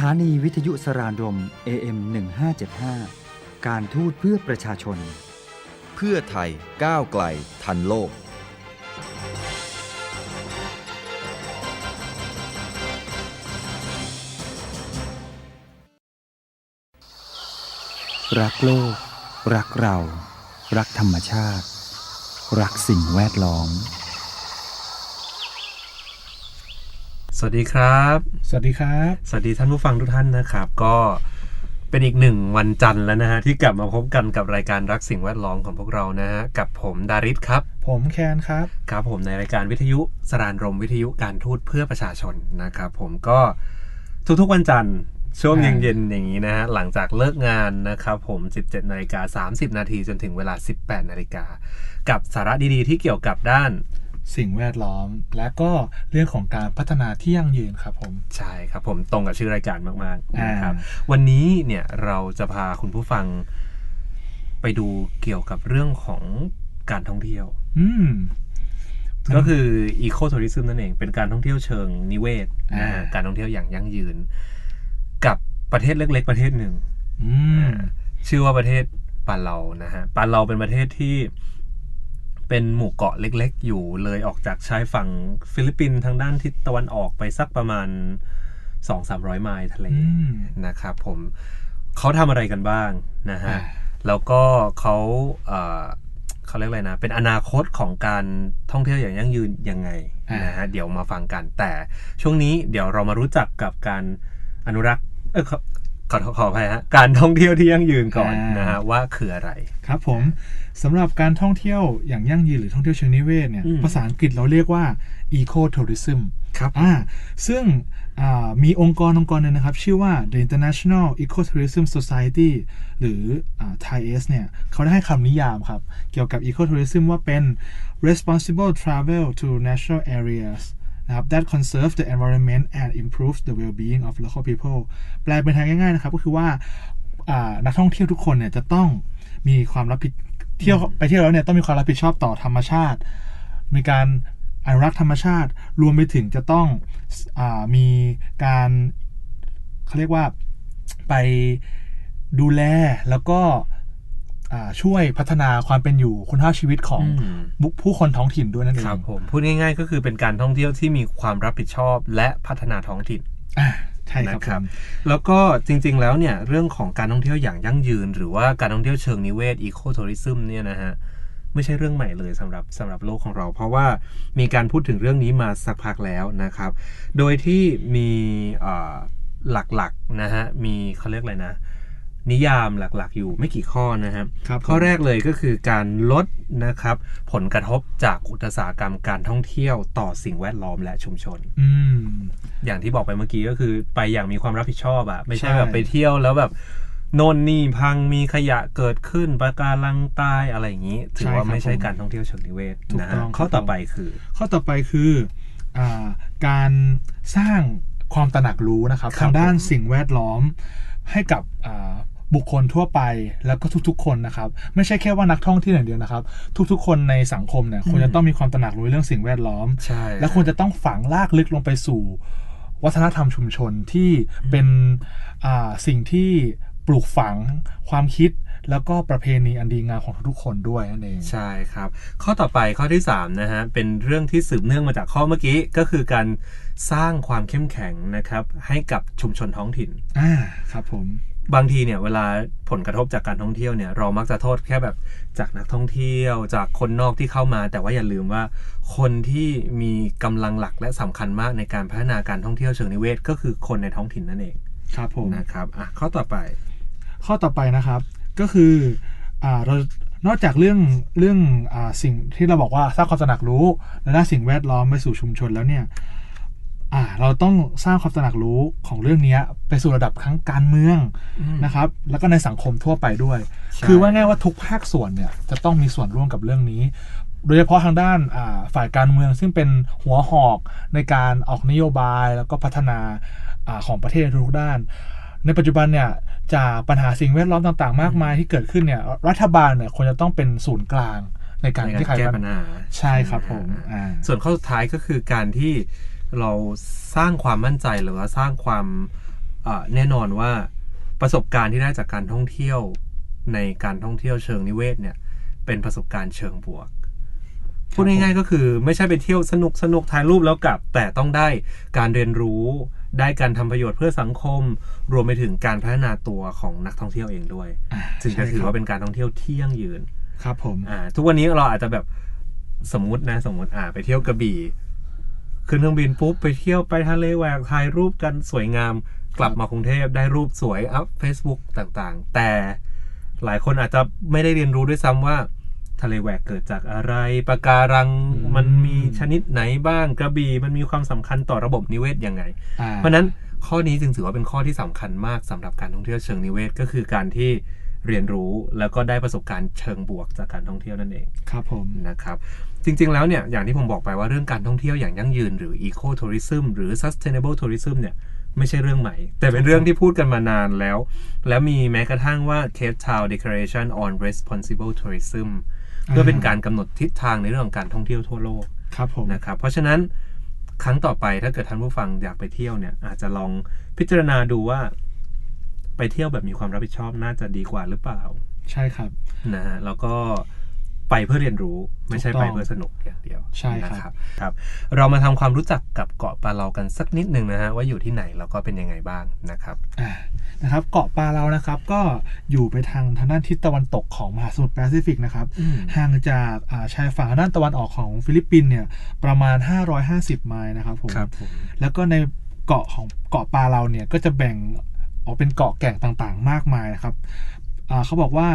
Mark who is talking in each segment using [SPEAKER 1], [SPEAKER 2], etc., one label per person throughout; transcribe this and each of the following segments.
[SPEAKER 1] ถานีวิทยุสรานรม AM 1575 การทูตเพื่อประชาชน
[SPEAKER 2] เพื่อไทยก้าวไกล ทันโลก
[SPEAKER 1] รักโลก รักเรา รักธรรมชาติ รักสิ่งแวดล้อม
[SPEAKER 3] สวัสดีครับ
[SPEAKER 4] สวัสดีครับ
[SPEAKER 3] สวัสดีท่านผู้ฟังทุกท่านนะครับ ก็เป็นอีกหนึ่งวันจันทร์แล้วนะฮะที่กลับมาพบกันกับรายการรักสิ่งแวดล้อมของพวกเรานะฮะกับผมดาริสครับ
[SPEAKER 4] ผมแคนครับ
[SPEAKER 3] ครับผมในรายการวิทยุสรานรมวิทยุการทูตเพื่อประชาชนนะครับผมก็ทุกๆวันจันทร์ช่วง
[SPEAKER 4] อ่า
[SPEAKER 3] เย็นๆอย่างนี้นะฮะหลังจากเลิกงานนะครับผม 17นาฬิกา30 นาทีจนถึงเวลา 18นาฬิกากับสาระดีๆ ที่เกี่ยวกับด้าน
[SPEAKER 4] สิ่งแวดล้อม และก็เรื่องของการพัฒนาที่ยั่งยืนครับผม
[SPEAKER 3] ใช่ครับผมตรงกับชื่อรายการมากๆ
[SPEAKER 4] อ่า
[SPEAKER 3] นะครับวันนี้เนี่ยเราจะพาคุณผู้ฟังไปดูเกี่ยวกับเรื่องของการท่องเที่ยว
[SPEAKER 4] อืม
[SPEAKER 3] ก็คืออีโคทัวริซึมนั่นเอง เป็นการท่องเที่ยวเชิงนิเวศนะฮะ
[SPEAKER 4] อ่า
[SPEAKER 3] การท่องเที่ยวอย่างยั่งยืน กับประเทศเล็ก ๆ ประเทศหนึ่ง
[SPEAKER 4] อืม
[SPEAKER 3] ชื่อว่าประเทศปาเลานะฮะปาเลาเป็นประเทศที่ เป็นหมู่เกาะเล็ก ๆ อยู่เลยออกจากชายฝั่งฟิลิปปินส์ทางด้านทิศตะวันออกไปสักประมาณ 2-300 ไมล์ทะเล
[SPEAKER 4] อืม
[SPEAKER 3] นะครับผมเขาทำอะไรกันบ้างนะฮะ
[SPEAKER 4] อ่า
[SPEAKER 3] แล้วก็เขาเอ่อเขาเรียกอะไรนะ เป็นอนาคตของการท่องเที่ยวอย่างยั่งยืนยังไง
[SPEAKER 4] อ่าน
[SPEAKER 3] นะฮะ เดี๋ยวมาฟังกัน แต่ช่วงนี้เดี๋ยวเรามารู้จักกับการอนุรักษ์เออ ขอขอขออภัยฮะการท่องเที่ยวที่ยั่งยืนก่อนนะฮะว่าคืออะไร
[SPEAKER 4] ครับผมสำหรับการท่องเที่ยวอย่างยั่งยืนหรือท่องเที่ยวเชิงนิเวศเนี่ย
[SPEAKER 3] อืม
[SPEAKER 4] ภาษาอังกฤษเราเรียกว่า eco tourism
[SPEAKER 3] ครับ
[SPEAKER 4] อ่าซึ่งอ่ามีองค์กรองค์กรหนึงนะครับ ชื่อว่า the International Ecotourism Society หรืออ่า TIS เนี่ยเขาได้ให้คำนิยามครับ เกี่ยวกับ ecotourism ว่าเป็น responsible travel to natural areas นะครับ that conserve the environment and improve the well-being of local people แปลเป็นทางง่ายๆนะครับก็คือว่าอ่านักท่องเที่ยวทุกคนเนี่ยจะต้องมีความรับผิดเที่ยวไปเที่ยวแล้วเนี่ยต้องมีความรับผิดชอบต่อธรรมชาติ มีการอนุรักษ์ธรรมชาติ รวมไปถึงจะต้องอามีการเขาเรียกว่าไปดูแลแล้วก็อ่า ช่วยพัฒนาความเป็นอยู่คุณภาพชีวิตของ
[SPEAKER 3] อืม
[SPEAKER 4] บุผู้คนท้องถิ่นด้วยนั่นเอง
[SPEAKER 3] ครับผมพูดง่าย ๆ ก็คือเป็นการท่องเที่ยวที่มีความรับผิดชอบและพัฒนาท้องถิ่น
[SPEAKER 4] อ่าใช่ครับ
[SPEAKER 3] นะครับ
[SPEAKER 4] ผม
[SPEAKER 3] แล้วก็จริงๆแล้วเนี่ยเรื่องของการท่องเที่ยวอย่างยั่งยืน หรือว่าการท่องเที่ยวเชิงนิเวศอีโคทัวริซึมเนี่ยนะฮะไม่ใช่เรื่องใหม่เลยสำหรับสำหรับโลกของเรา เพราะว่ามีการพูดถึงเรื่องนี้มาสักพักแล้วนะครับ โดยที่มีเอ่อหลักๆนะฮะมีเขาเรียกอะไรนะ นิยามหลักๆ อยู่ไม่กี่ข้อนะครับ
[SPEAKER 4] ครับ
[SPEAKER 3] ข้อ
[SPEAKER 4] ผม
[SPEAKER 3] แรกเลยก็คือการลดนะครับ ผลกระทบจากอุตสาหกรรมการท่องเที่ยวต่อสิ่งแวดล้อมและชุมชน
[SPEAKER 4] อืม
[SPEAKER 3] อย่างที่บอกไปเมื่อกี้ก็คือไปอย่างมีความรับผิดชอบอะไม่ใช่
[SPEAKER 4] ใช่
[SPEAKER 3] แบบไปเที่ยวแล้วแบบโน่นนี่พังมีขยะเกิดขึ้นปะการังตายอะไรอย่างนี้ ถือว่าไม่ใช่การท่องเที่ยวเชิงนิเวศ
[SPEAKER 4] ถูก
[SPEAKER 3] นะ
[SPEAKER 4] ต้
[SPEAKER 3] ฮะ
[SPEAKER 4] อง
[SPEAKER 3] ข้อต่อไปคือ
[SPEAKER 4] ข้อต่อไปคืออาการสร้างความตระหนักรู้นะครับ
[SPEAKER 3] ครับ
[SPEAKER 4] ทางด้าน
[SPEAKER 3] ผม
[SPEAKER 4] สิ่งแวดล้อมให้กับอ่า บุคคลทั่วไปแล้วก็ทุกๆ คนนะครับ ไม่ใช่แค่ว่านักท่องเที่ยวอย่างเดียวนะครับ ทุกๆ คนในสังคมเนี่ยควรจะต้องมีความตระหนักรู้เรื่องสิ่งแวดล้อม
[SPEAKER 3] ใช่
[SPEAKER 4] และควรจะต้องฝังลากลึกลงไปสู่ วัฒนธรรมชุมชนที่เป็นอ่าสิ่งที่ปลูกฝังความคิดแล้วก็ประเพณีอันดีงามของทุกๆคนด้วยนั่นเอง
[SPEAKER 3] ใช่ครับ ข้อต่อไปข้อที่3นะฮะเป็นเรื่องที่สืบเนื่องมาจากข้อเมื่อกี้ก็คือการสร้างความเข้มแข็งนะครับให้กับชุมชนท้องถิ่น
[SPEAKER 4] อ่าครับผม
[SPEAKER 3] บางทีเนี่ยเวลาผลกระทบจากการท่องเที่ยวเนี่ยเรามักจะโทษแค่แบบจากนักท่องเที่ยวจากคนนอกที่เข้ามา แต่ว่าอย่าลืมว่า คนที่มีกำลังหลักและสำคัญมากในการพัฒนาการท่องเที่ยวเชิงนิเวศ ก็คือคนในท้องถิ่นนั่นเอง
[SPEAKER 4] ครับผม
[SPEAKER 3] นะครับอะข้อต่อไป
[SPEAKER 4] ข้อต่อไปนะครับก็คืออ่าเรานอกจากเรื่องเรื่องอาสิ่งที่เราบอกว่าสร้างความตระหนักรู้และด้านสิ่งแวดล้อมไปสู่ชุมชนแล้วเนี่ย อ่าเราต้องสร้างความตระหนักรู้ของเรื่องเนี้ยไปสู่ระดับทั้งการเมือง
[SPEAKER 3] อืม
[SPEAKER 4] นะครับ แล้วก็ในสังคมทั่วไปด้วย
[SPEAKER 3] ใช่
[SPEAKER 4] คือว่าง่ายว่าทุกภาคส่วนเนี่ยจะต้องมีส่วนร่วมกับเรื่องนี้ โดยเฉพาะทางด้านอ่าฝ่ายการเมืองซึ่งเป็นหัวหอกในการออกนโยบายแล้วก็พัฒนาอาของประเทศในทุกด้าน ในปัจจุบันเนี่ยจากปัญหาสิ่งแวดล้อมต่างๆ มากมายที่เควรขึ้นเนี่ยรัฐบาลเนี่ยควรจะต้องเป็นศูนย์กลางในการ
[SPEAKER 3] ในการ
[SPEAKER 4] ที่ใคร
[SPEAKER 3] แก้ปัญหา
[SPEAKER 4] ใช่ครับผมอ่า
[SPEAKER 3] ส่วนข้อสุดท้ายก็คือการที่ เราสร้างความมั่นใจหรือว่าสร้างความอ่าแน่นอนว่าประสบการณ์ที่ได้จากการท่องเที่ยวในการท่องเที่ยวเชิงนิเวศเนี่ย เป็นประสบการณ์เชิงบวกพูดง่ายๆก็คือไม่ใช่ไปเที่ยวสนุกสนุกถ่ายรูปแล้วกลับ แต่ต้องได้การเรียนรู้ ได้การทำประโยชน์เพื่อสังคม รวมไปถึงการพัฒนาตัวของนักท่องเที่ยวเองด้วย
[SPEAKER 4] อ่า
[SPEAKER 3] จึงจะ
[SPEAKER 4] ใช่
[SPEAKER 3] ถือ
[SPEAKER 4] ครับ
[SPEAKER 3] ว่าเป็นการท่องเที่ยวที่ยั่งยืน
[SPEAKER 4] ครับผม
[SPEAKER 3] อ่าทุกวันนี้เราอาจจะแบบสมมุตินะสมมุติอ่าไปเที่ยวกระบี่ ขึ้นเครื่องบินปุ๊บไปเที่ยวไปทะเลแหวกถ่ายรูปกันสวยงามกลับมากรุงเทพได้รูปสวยอัพ Facebook ต่างๆ แต่หลายคนอาจจะไม่ได้เรียนรู้ด้วยซ้ำว่า ทะเลแหวกเกิดจากอะไรปะการัง
[SPEAKER 4] อืม
[SPEAKER 3] มันมีชนิดไหนบ้างกระบี่มันมีความสำคัญต่อระบบนิเวศยังไง
[SPEAKER 4] อ่า
[SPEAKER 3] เพราะฉะนั้นข้อนี้จึงถือว่าเป็นข้อที่สำคัญมากสำหรับการท่องเที่ยวเชิงนิเวศก็คือการที่ เรียนรู้แล้วก็ได้ประสบการณ์เชิงบวกจากการท่องเที่ยวนั่นเอง
[SPEAKER 4] ครับผม
[SPEAKER 3] นะครับจริง ๆ แล้วเนี่ยอย่างที่ผมบอกไปว่าเรื่องการท่องเที่ยวอย่างยั่งยืนหรือ eco tourism หรือ sustainable tourism เนี่ยไม่ใช่เรื่องใหม่ แต่เป็นเรื่องที่พูดกันมานานแล้ว แล้วมีแม้กระทั่งว่า Cape Town Declaration on Responsible Tourism เพื่อเป็นการกำหนดทิศทางในเรื่องของการท่องเที่ยวทั่วโลก
[SPEAKER 4] ครับผม
[SPEAKER 3] นะครับเพราะฉะนั้นครั้งต่อไปถ้าเกิดท่านผู้ฟังอยากไปเที่ยวเนี่ยอาจจะลองพิจารณาดูว่า ไปเที่ยวแบบมีความรับผิดชอบน่าจะดีกว่าหรือเปล่า
[SPEAKER 4] ใช่ครับ
[SPEAKER 3] นะฮะแล้วก็ไปเพื่อเรียนรู้ไม่ใช่
[SPEAKER 4] ถูกต้
[SPEAKER 3] ไป
[SPEAKER 4] อง
[SPEAKER 3] เพื่อสนุกอย่างเดียว
[SPEAKER 4] ใช่ครับ
[SPEAKER 3] นะครับครับ เรามาทำความรู้จักกับเกาะปาเรากันสักนิดหนึ่งนะฮะว่าอยู่ที่ไหนแล้วก็เป็นยังไงบ้างนะครับ
[SPEAKER 4] อ่านะครับ เกาะปาเรานะครับก็อยู่ไปทางทางด้านทิศตะวันตกของมหาสมุทรแปซิฟิกนะครับ
[SPEAKER 3] อืม
[SPEAKER 4] ห่างจากอ่าชายฝั่งด้านตะวันออกของฟิลิปปินส์เนี่ยประมาณ 550 ไมล์นะครับผม
[SPEAKER 3] ครับผม
[SPEAKER 4] แล้วก็ในเกาะของเกาะปาเราเนี่ยก็จะแบ่ง ออกเป็นเกาะแก่งต่างๆ มากมายนะครับอ่าเขาบอกว่า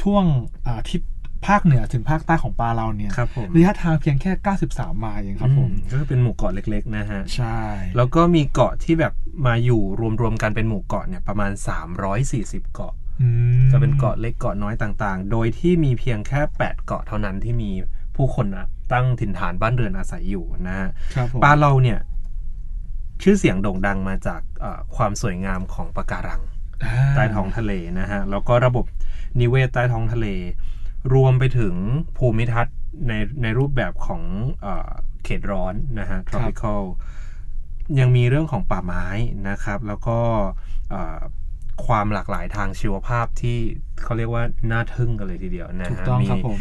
[SPEAKER 4] ช่วงอ่าทิศภาคเหนือถึงภาคใต้ของปาเราเนี่ย
[SPEAKER 3] ครับผม
[SPEAKER 4] ระยะทางเพียงแค่ 93 ไมล์เองครับผม
[SPEAKER 3] อืก็คือเป็นหมู่เกาะเล็กๆนะฮะ
[SPEAKER 4] ใช่
[SPEAKER 3] แล้วก็มีเกาะที่แบบมาอยู่รวมๆกันเป็นหมู่เกาะเนี่ยประมาณ 340 เกาะ
[SPEAKER 4] อืม
[SPEAKER 3] จะเป็นเกาะเล็กเกาะน้อยต่างๆ โดยที่มีเพียงแค่ 8 เกาะเท่านั้นที่มีผู้คนอะตั้งถิ่นฐานบ้านเรือนอาศัยอยู่นะฮะ
[SPEAKER 4] ครับผม
[SPEAKER 3] ปาเราเนี่ย ชื่อเสียงโด่งดังมาจากเอ่อความสวยงามของปะการัง
[SPEAKER 4] อ่า
[SPEAKER 3] ใต้ท้องทะเลนะฮะแล้วก็ระบบนิเวศใต้ท้องทะเล รวมไปถึงภูมิทัศน์ในในรูปแบบของเออเขตร้อนนะฮะ tropical ยังมีเรื่องของป่าไม้นะครับ แล้วก็เอ่อความหลากหลายทางชีวภาพที่เขาเรียกว่าน่าทึ่งกันเลยทีเดียวนะ
[SPEAKER 4] ถูก
[SPEAKER 3] ฮะ
[SPEAKER 4] ต้อง
[SPEAKER 3] มี
[SPEAKER 4] ครับผม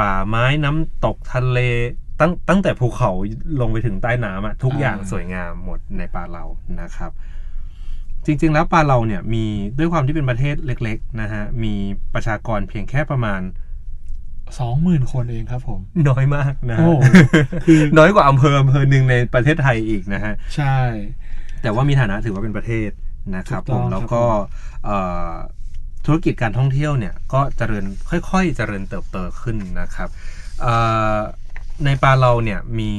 [SPEAKER 3] ป่าไม้น้ำตกทะเล ตั้งตั้งแต่ภูเขาลงไปถึงใต้น้ำอะทุกอย่าง
[SPEAKER 4] อ่า
[SPEAKER 3] สวยงามหมดในป่าเรานะครับ จริง ๆ แล้วป่าเราเนี่ยมีด้วยความที่เป็นประเทศเล็ก ๆ นะฮะ มีประชากรเพียงแค่ประมาณ
[SPEAKER 4] สองหมื่นคนเองครับผม
[SPEAKER 3] น้อยมากนะฮะ
[SPEAKER 4] โอ้คือ
[SPEAKER 3] น้อยกว่าอำเภออำเภอหนึ่งในประเทศไทยอีกนะฮะ
[SPEAKER 4] ใช่
[SPEAKER 3] แต่ว่ามีฐานะถือว่าเป็นประเทศนะครับ
[SPEAKER 4] ถูก
[SPEAKER 3] ผ
[SPEAKER 4] ต้อ
[SPEAKER 3] ม
[SPEAKER 4] ง
[SPEAKER 3] แล้ว
[SPEAKER 4] ครับ
[SPEAKER 3] ก็
[SPEAKER 4] ผม
[SPEAKER 3] เอ่อธุรกิจการท่องเที่ยวเนี่ยก็เจริญค่อย ๆ เจริญเติบโตขึ้นนะครับเอ่อ ในปาเราเนี่ยมี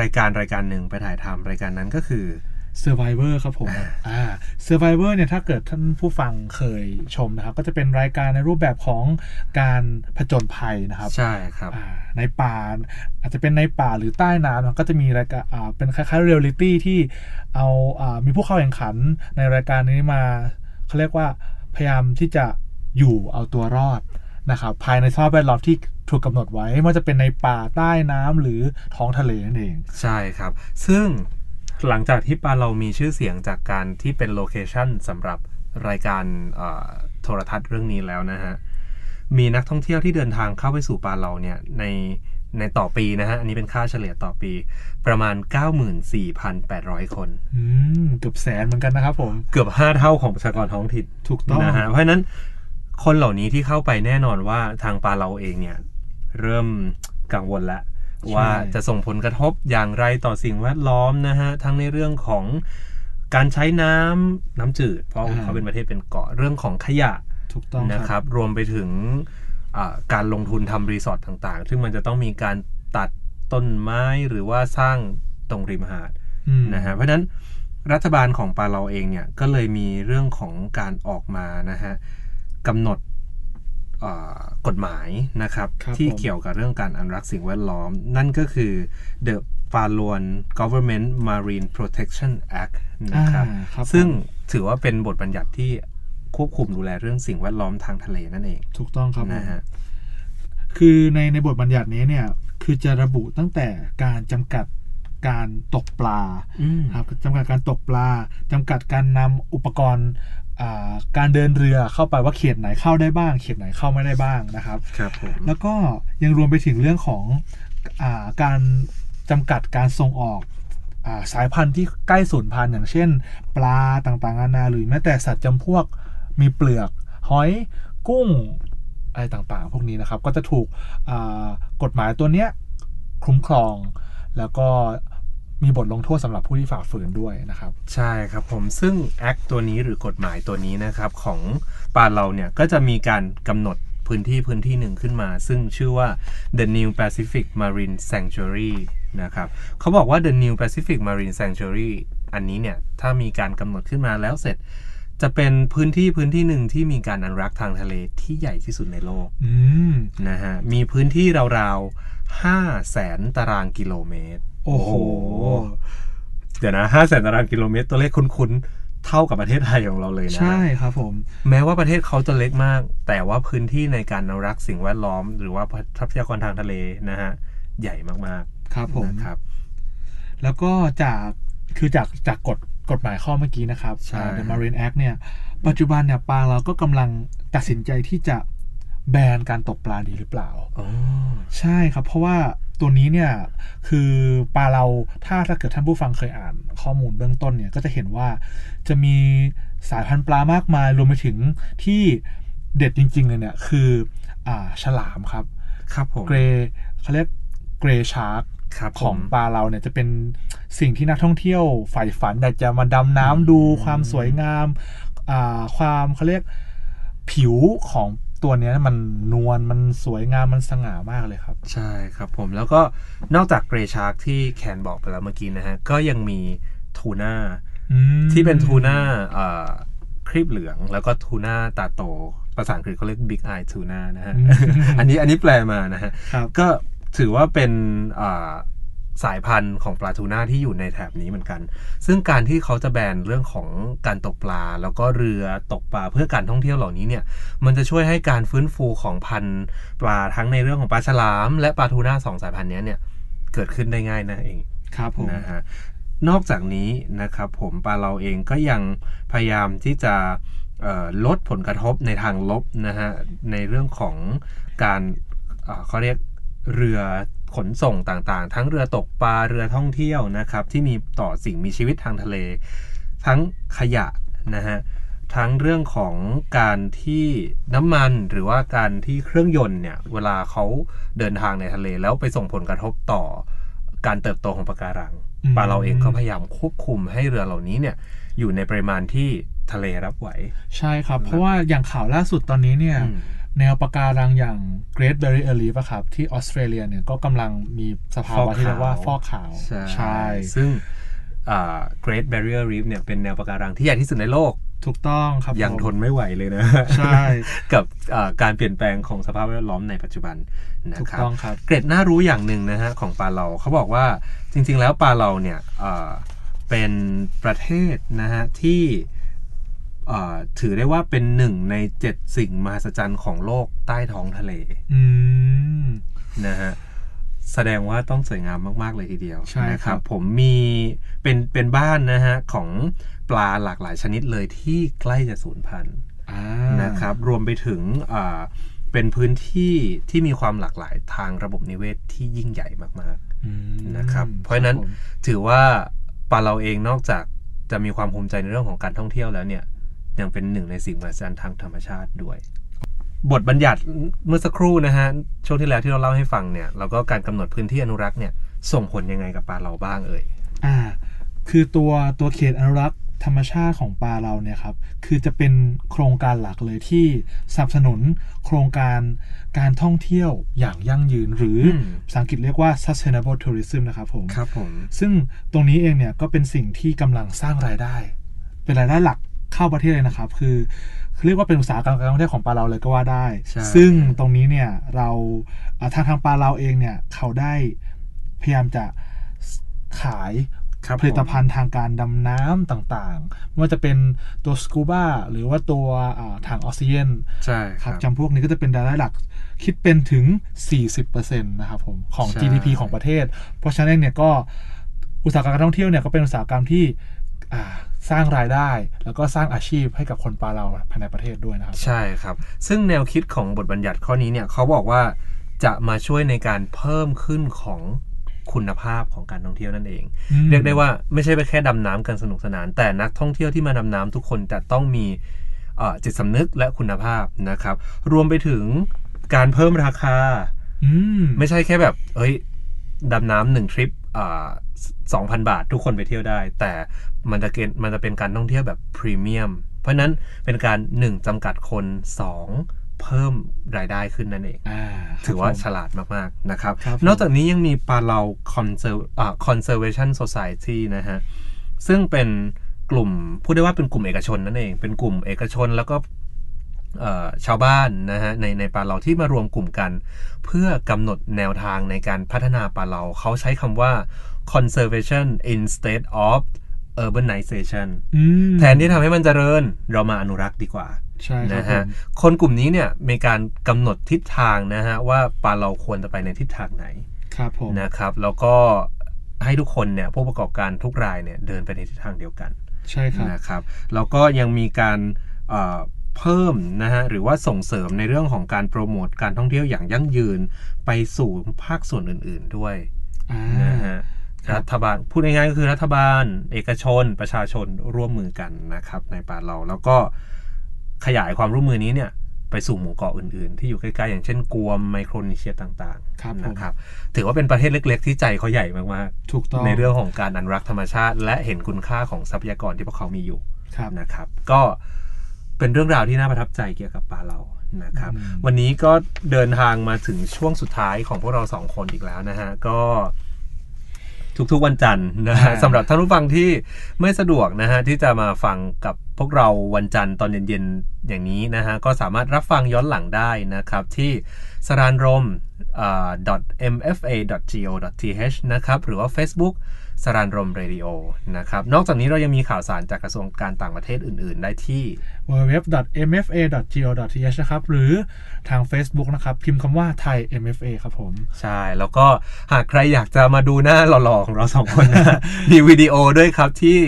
[SPEAKER 3] รายการรายการหนึ่งไปถ่ายทำรายการนั้นก็คือ
[SPEAKER 4] Survivor ครับผม
[SPEAKER 3] อ่า
[SPEAKER 4] อ่า Survivor เนี่ยถ้าเกิดท่านผู้ฟังเคยชมนะครับ ก็จะเป็นรายการในรูปแบบของการผจญภัยนะครับ
[SPEAKER 3] ใช่ครับ
[SPEAKER 4] อ่าในป่าอาจจะเป็นในป่าหรือใต้น้ำมันก็จะมีรายการอ่าเป็นคล้ายๆเรียลลิตี้ที่เอาอ่ามีผู้เข้าแข่งขันในรายการนี้มาเขาเรียกว่าพยายามที่จะอยู่เอาตัวรอด นะครับภายในสภาพแวดล้อมที่ถูกกำหนดไว้ไม่ว่าจะเป็นในป่าใต้น้ำหรือท้องทะเลนั่นเอง
[SPEAKER 3] ใช่ครับ ซึ่งหลังจากที่ปาเรามีชื่อเสียงจากการที่เป็นโลเคชันสำหรับรายการเอ่อโทรทัศน์เรื่องนี้แล้วนะฮะ มีนักท่องเที่ยวที่เดินทางเข้าไปสู่ปาเราเนี่ยในในต่อปีนะฮะ อันนี้เป็นค่าเฉลี่ยต่อปี ประมาณ 94,800 คน
[SPEAKER 4] อืม เกือบแสนเหมือนกันนะครับผม
[SPEAKER 3] เกือบ 5 เท่าของประชากรท้องถิ่น
[SPEAKER 4] ถูกต้อง
[SPEAKER 3] นะฮะ เพราะฉะนั้น คนเหล่านี้ที่เข้าไปแน่นอนว่าทางปาเราเองเนี่ย เริ่มกังวลแล้วว่าจะส่งผลกระทบอย่างไรต่อสิ่งแวดล้อมนะฮะ ทั้งในเรื่องของการใช้น้ำน้ำจืด เพราะเขาเป็นประเทศเป็นเกาะเรื่องของขยะ
[SPEAKER 4] ถูกต้อง
[SPEAKER 3] นะค
[SPEAKER 4] ค
[SPEAKER 3] รั
[SPEAKER 4] รับ
[SPEAKER 3] บรวมไปถึงอ่าการลงทุนทำรีสอร์ทต่างๆ ซึ่งมันจะต้องมีการตัดต้นไม้หรือว่าสร้างตรงริมหาด
[SPEAKER 4] อืม
[SPEAKER 3] นะฮะเพราะฉะนั้นรัฐบาลของปาเราเองเนี่ยก็เลยมีเรื่องของการออกมานะฮะ กำหนดเอ่อกฎหมายนะครับ
[SPEAKER 4] ครับ
[SPEAKER 3] ที่
[SPEAKER 4] ผม
[SPEAKER 3] เกี่ยวกับเรื่องการอนุรักษ์สิ่งแวดล้อม นั่นก็คือ The p a l o n Government Marine Protection Act นะครับ
[SPEAKER 4] อ่าครับ
[SPEAKER 3] ซึ่ง
[SPEAKER 4] ผม
[SPEAKER 3] ถือว่าเป็นบทบัญญัติที่ควบคุมดูแลเรื่องสิ่งแวดล้อมทางทะเลนั่นเอง
[SPEAKER 4] ถูกต้องครับผม
[SPEAKER 3] นะฮะ
[SPEAKER 4] คือในในบทบัญญัตินี้เนี่ยคือจะระบุตั้งแต่การจำกัดการตกปลา
[SPEAKER 3] อืม
[SPEAKER 4] ครับจำกัดการตกปลาจำกัดการนำอุปกรณ์อ่า การเดินเรือเข้าไปว่าเขตไหนเข้าได้บ้าง เขตไหนเข้าไม่ได้บ้างนะครับ
[SPEAKER 3] ครับผม
[SPEAKER 4] แล้วก็ยังรวมไปถึงเรื่องของอาการจำกัดการส่งออกอาสายพันธุ์ที่ใกล้สูญพันธุ์อย่างเช่น ปลาต่างๆนานาหรือแม้แต่สัตว์จำพวกมีเปลือกหอยกุ้งอะไรต่างๆ พวกนี้นะครับ ก็จะถูกอ่ากฎหมายตัวเนี้ยคุ้มครอง แล้วก็ มีบทลงโทษสำหรับผู้ที่ฝ่าฝืนด้วยนะครับ
[SPEAKER 3] ใช่ครับผมซึ่งแอคตัวนี้หรือกฎหมายตัวนี้นะครับของปาเราเนี่ยก็จะมีการกำหนดพื้นที่พื้นที่หนึ่งขึ้นมา ซึ่งชื่อว่า the New Pacific Marine Sanctuary นะครับเขาบอกว่า the New Pacific Marine Sanctuary อันนี้เนี่ยถ้ามีการกำหนดขึ้นมาแล้วเสร็จจะเป็นพื้นที่พื้นที่หนึ่งที่มีการอนุรักษ์ทางทะเลที่ใหญ่ที่สุดในโลก
[SPEAKER 4] อืม
[SPEAKER 3] นะฮะมีพื้นที่ราวๆ5แสนตารางกิโลเมตร
[SPEAKER 4] โอ้โห
[SPEAKER 3] เดี๋ยวนะ5แสนตารางกิโลเมตรตัวเลขคุ้นๆ เท่ากับประเทศไทยของเราเลยนะ
[SPEAKER 4] ใช่ครับผม
[SPEAKER 3] แม้ว่าประเทศเขาจะเล็กมาก แต่ว่าพื้นที่ในการอนุรักษ์สิ่งแวดล้อม หรือว่าทรัพยากรทางทะเลนะฮะ ใหญ่มาก
[SPEAKER 4] ครับผ
[SPEAKER 3] ๆ
[SPEAKER 4] ม
[SPEAKER 3] นะครับ
[SPEAKER 4] แล้วก็จากคือจากจากกฎกฎหมายข้อเมื่อกี้นะครับ
[SPEAKER 3] ใช่
[SPEAKER 4] อ่า The Marine Act เนี่ย ปัจจุบันเนี่ยปลาเราก็กำลังตัดสินใจที่จะแบนการตกปลาดีหรือเปล่า
[SPEAKER 3] อ๋อ
[SPEAKER 4] ใช่ครับ เพราะว่า ตัวนี้เนี่ยคือปลาเราถ้าถ้าเกิดท่านผู้ฟังเคยอ่านข้อมูลเบื้องต้นเนี่ยก็จะเห็นว่าจะมีสายพันธุ์ปลามากมายรวมไปถึงที่เด็ดจริง ๆ เลยเนี่ยคืออ่าฉลามครับ
[SPEAKER 3] ครับผม
[SPEAKER 4] เกรเขาเรียกเกรชาร์ก
[SPEAKER 3] ครับ
[SPEAKER 4] ของ
[SPEAKER 3] ผม
[SPEAKER 4] ปลาเราเนี่ยจะเป็นสิ่งที่นักท่องเที่ยวใฝ่ฝันอยากจะมาดำน้ำดูความสวยงามอ่าความเขาเรียกผิวของ ตัวเนี้ยมันนวลมันสวยงามมันสง่ามากเลยครับ
[SPEAKER 3] ใช่ครับผมแล้วก็นอกจากเกรชาร์กที่แคนบอกไปแล้วเมื่อกี้นะฮะ ก็ยังมีทูน่า
[SPEAKER 4] อืม
[SPEAKER 3] ที่เป็นทูน่าเอ่อครีบเหลือง แล้วก็ทูน่าตาโตภาษาอังกฤษเขาเรียก Big Eye Tuna นะฮะ อันนี้อันนี้แปลมานะฮะ
[SPEAKER 4] ครับ
[SPEAKER 3] ก็ถือว่าเป็นอ่า สายพันธุ์ของปลาทูน่าที่อยู่ในแถบนี้เหมือนกัน ซึ่งการที่เขาจะแบนเรื่องของการตกปลา แล้วก็เรือตกปลาเพื่อการท่องเที่ยวเหล่านี้เนี่ย มันจะช่วยให้การฟื้นฟูของพันธุ์ปลาทั้งในเรื่องของปลาฉลาม และปลาทูน่าสองสายพันธุ์เนี้ยเนี่ยเกิดขึ้นได้ง่ายนั่นเอง
[SPEAKER 4] ครับผม
[SPEAKER 3] นะฮะนอกจากนี้นะครับผมปลาเราเองก็ยังพยายามที่จะเอ่อลดผลกระทบในทางลบนะฮะในเรื่องของการเอ่อเขาเรียก เรือขนส่งต่างๆ ทั้งเรือตกปลาเรือท่องเที่ยวนะครับ ที่มีต่อสิ่งมีชีวิตทางทะเล ทั้งขยะนะฮะทั้งเรื่องของการที่น้ำมันหรือว่าการที่เครื่องยนต์เนี่ยเวลาเขาเดินทางในทะเลแล้วไปส่งผลกระทบต่อการเติบโตของปะการัง
[SPEAKER 4] อืม
[SPEAKER 3] ปลาเราเองก็พยายามควบคุมให้เรือเหล่านี้เนี่ยอยู่ในปริมาณที่ทะเลรับไหว
[SPEAKER 4] ใช่ครับ เพราะว่าอย่างข่าวล่าสุดตอนนี้เนี่ย
[SPEAKER 3] อืม
[SPEAKER 4] แนวปะการังอย่าง Great Barrier Reef อะครับ ที่ออสเตรเลียเนี่ยก็กำลังมีสภาวะที่เรียกว่าฟอกขาว
[SPEAKER 3] ใช่ ซึ่งอ่า Great Barrier Reef เนี่ยเป็นแนวปะการังที่ใหญ่ที่สุดในโลก
[SPEAKER 4] ถูกต้องครับ
[SPEAKER 3] ยัง
[SPEAKER 4] ผม
[SPEAKER 3] ทนไม่ไหวเลยนะ
[SPEAKER 4] ใช่
[SPEAKER 3] กับอ่าการเปลี่ยนแปลงของสภาพแวดล้อมในปัจจุบันนะ
[SPEAKER 4] ถูก
[SPEAKER 3] ครับ
[SPEAKER 4] ต้องครับ
[SPEAKER 3] เกร็ดน่ารู้อย่างหนึ่งนะฮะของปลาเราเขาบอกว่าจริง ๆ แล้วปลาเราเนี่ยเอ่อเป็นประเทศนะฮะที่เอ่อ ถือได้ว่าเป็นหนึ่งในเจ็ดสิ่งมหัศจรรย์ของโลกใต้ท้องทะเล
[SPEAKER 4] อืม
[SPEAKER 3] นะฮะแสดงว่าต้องสวยงามมาก ๆ เลยทีเดียว
[SPEAKER 4] ใช่
[SPEAKER 3] นะค
[SPEAKER 4] ครั
[SPEAKER 3] รับบผมมีเป็นเป็นบ้านนะฮะของปลาหลากหลายชนิดเลยที่ใกล้จะสูญพันธุ์
[SPEAKER 4] อ่า
[SPEAKER 3] นะครับ รวมไปถึงอ่าเป็นพื้นที่ที่มีความหลากหลายทางระบบนิเวศที่ยิ่งใหญ่มาก
[SPEAKER 4] อืม
[SPEAKER 3] ๆนะครับ เพราะฉะนั้น
[SPEAKER 4] ผม
[SPEAKER 3] ถือว่าปลาเราเองนอกจากจะมีความภูมิใจในเรื่องของการท่องเที่ยวแล้วเนี่ย ยังเป็นหนึ่งในสิ่งมหัศจรรย์ทางธรรมชาติด้วย บทบัญญัติเมื่อสักครู่นะฮะช่วงที่แล้วที่เราเล่าให้ฟังเนี่ยแล้วก็การกำหนดพื้นที่อนุรักษ์เนี่ยส่งผลยังไงกับปลาเราบ้างเอ่ย
[SPEAKER 4] อ่า คือตัวตัวเขตอนุรักษ์ธรรมชาติของปลาเราเนี่ยครับ คือจะเป็นโครงการหลักเลยที่สนับสนุนโครงการการท่องเที่ยวอย่างยั่งยืน หรืออ
[SPEAKER 3] ม
[SPEAKER 4] ภาษาอังกฤษเรียกว่า sustainable tourism นะครับผม
[SPEAKER 3] ครับผม
[SPEAKER 4] ซึ่งตรงนี้เองเนี่ยก็เป็นสิ่งที่กำลังสร้างรายได้ เป็นรายได้หลัก เข้าประเทศเลยนะครับคือคือเรียกว่าเป็นอุตสาหกรรมการท่องเที่ยวของปลาเราเลยก็ว่าได้
[SPEAKER 3] ใช่
[SPEAKER 4] ซึ่งตรงนี้เนี่ยเราอ่าทางทางปลาเราเองเนี่ยเขาได้พยายามจะขาย
[SPEAKER 3] ครับ
[SPEAKER 4] ผลิตภัณฑ์ทางการดำน้ำต่างๆ ไม่ว่าจะเป็นตัวสกูบ้าหรือว่าตัวอ่าถังออกซิเจน
[SPEAKER 3] ใช่
[SPEAKER 4] ค
[SPEAKER 3] ค
[SPEAKER 4] รั
[SPEAKER 3] รั
[SPEAKER 4] บบจำพวกนี้ก็จะเป็นรายได้หลักคิดเป็นถึง 40%นะครับผมของ
[SPEAKER 3] ใช่
[SPEAKER 4] GDP ของประเทศ เพราะฉะนั้นเนี่ยก็อุตสาหกรรมการท่องเที่ยวเนี่ยก็เป็นอุตสาหกรรมที่อ่า สร้างรายได้ แล้วก็สร้างอาชีพให้กับคนปาเราภายในประเทศด้วยนะครับ
[SPEAKER 3] ใช่ครับ ซึ่งแนวคิดของบทบัญญัติข้อนี้เนี่ยเขาบอกว่าจะมาช่วยในการเพิ่มขึ้นของคุณภาพของการท่องเที่ยวนั่นเอง
[SPEAKER 4] อืม
[SPEAKER 3] เรียกได้ว่าไม่ใช่ไปแค่ดำน้ำกันสนุกสนาน แต่นักท่องเที่ยวที่มาดำน้ำทุกคนจะต้องมีเอ่อจิตสำนึกและคุณภาพนะครับ รวมไปถึงการเพิ่มราคา
[SPEAKER 4] อืม
[SPEAKER 3] ไม่ใช่แค่แบบ เอ้ยดำน้ำหนึ่งทริป สองพันบาททุกคนไปเที่ยวได้ แต่มันจะเกณฑ์มันจะเป็นการท่องเที่ยวแบบพรีเมียม เพราะฉะนั้นเป็นการหนึ่งจำกัดคนสองเพิ่มรายได้ขึ้นนั่นเอง
[SPEAKER 4] อ่า
[SPEAKER 3] ถือว่า
[SPEAKER 4] ครับผม
[SPEAKER 3] ฉลาดมาก ๆ นะครับ
[SPEAKER 4] ครับผม
[SPEAKER 3] นอกจากนี้ยังมีปาเลา Conser- อ่า Conservation Society นะฮะ ซึ่งเป็นกลุ่มพูดได้ว่าเป็นกลุ่มเอกชนนั่นเอง เป็นกลุ่มเอกชนแล้วก็เอ่อ ชาวบ้านนะฮะในในปาเลาที่มารวมกลุ่มกัน เพื่อกำหนดแนวทางในการพัฒนาปาเลาเขาใช้คำว่า conservation instead of urbanization
[SPEAKER 4] อืม
[SPEAKER 3] แทนที่ทำให้มันเจริญเรามาอนุรักษ์ดีกว่า
[SPEAKER 4] ใช่ครับ
[SPEAKER 3] นะ
[SPEAKER 4] ผ
[SPEAKER 3] ฮะ
[SPEAKER 4] ม
[SPEAKER 3] คนกลุ่มนี้เนี่ยมีการกำหนดทิศทางนะฮะว่าปลาเราควรจะไปในทิศทางไหน
[SPEAKER 4] ครับผม
[SPEAKER 3] นะครับ แล้วก็ให้ทุกคนเนี่ยผู้ประกอบการทุกรายเนี่ยเดินไปในทิศทางเดียวกัน
[SPEAKER 4] ใช่ครับ
[SPEAKER 3] นะครับแล้วก็ยังมีการ เอ่อเพิ่มนะฮะหรือว่าส่งเสริมในเรื่องของการโปรโมทการท่องเที่ยวอย่างยั่งยืนไปสู่ภาคส่วนอื่น ๆด้วย
[SPEAKER 4] อ่า
[SPEAKER 3] นะฮะ
[SPEAKER 4] ครับ
[SPEAKER 3] รัฐบาลพูดง่ายๆก็คือรัฐบาล เอกชน ประชาชนร่วมมือกันนะครับในป่าเราแล้วก็ขยายความร่วมมือนี้เนี่ยไปสู่หมู่เกาะอื่นๆ ที่อยู่ใกล้ๆ อย่างเช่นกวมไมโครนีเชียต่าง
[SPEAKER 4] ครับ
[SPEAKER 3] ๆ
[SPEAKER 4] ผม
[SPEAKER 3] นะครับถือว่าเป็นประเทศเล็ก ๆ ที่ใจเขาใหญ่มาก
[SPEAKER 4] ถูกต้อง
[SPEAKER 3] ๆในเรื่องของการอนุรักษ์ธรรมชาติ และเห็นคุณค่าของทรัพยากรที่พวกเขามีอยู่
[SPEAKER 4] ครับ
[SPEAKER 3] นะครับ ก็ เป็นเรื่องราวที่น่าประทับใจเกี่ยวกับป่าเรานะครับ
[SPEAKER 4] อืม
[SPEAKER 3] วันนี้ก็เดินทางมาถึงช่วงสุดท้ายของพวกเราสองคนอีกแล้วนะฮะก็ทุกๆวันจันทร์นะฮะ
[SPEAKER 4] อ่า
[SPEAKER 3] สำหรับท่านผู้ฟังที่ไม่สะดวกนะฮะที่จะมาฟังกับพวกเราวันจันทร์ตอนเย็นๆอย่างนี้นะฮะก็สามารถรับฟังย้อนหลังได้นะครับ ที่สรานรม .mfa.go.th นะครับ หรือว่า Facebook สรานรมเรดิโอนะครับ นอกจากนี้เรายังมีข่าวสารจากกระทรวงการต่างประเทศอื่น ๆ ได้ที่
[SPEAKER 4] www.mfa.go.th นะครับหรือทาง Facebook นะครับ พิมพ์คำว่าไทย MFA ครับผม
[SPEAKER 3] ใช่ แล้วก็หากใครอยากจะมาดูหน้าหล่อ ๆ ของเราสองคนนะมีวิดีโอด้วยครับที่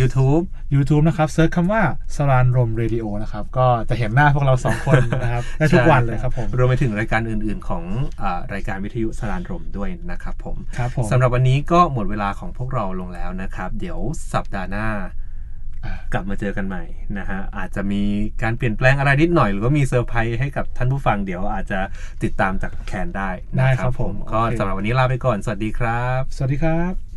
[SPEAKER 3] YouTube
[SPEAKER 4] YouTube นะครับเซิร์ชคำว่าสรานรมเรดิโอนะครับก็จะเห็นหน้าพวกเราสองคนนะครับได้ทุกวันเลยครับผม
[SPEAKER 3] รวมไปถึงรายการอื่น ๆ ของอารายการวิทยุสรานรมด้วยนะครับผม
[SPEAKER 4] ครับผม
[SPEAKER 3] สำหรับวันนี้ก็หมดเวลาของพวกเราลงแล้วนะครับ เดี๋ยวสัปดาห์หน้า
[SPEAKER 4] อะ
[SPEAKER 3] กลับมาเจอกันใหม่นะฮะอาจจะมีการเปลี่ยนแปลงอะไรนิดหน่อย หรือว่ามีเซอร์ไพรส์ให้กับท่านผู้ฟังเดี๋ยวอาจจะติดตามจากแคนได้นะ
[SPEAKER 4] ได้ครับผม
[SPEAKER 3] ก็
[SPEAKER 4] โอเค
[SPEAKER 3] สำหรับวันนี้ลาไปก่อน สวัสดีครับ
[SPEAKER 4] สวัสดีครับ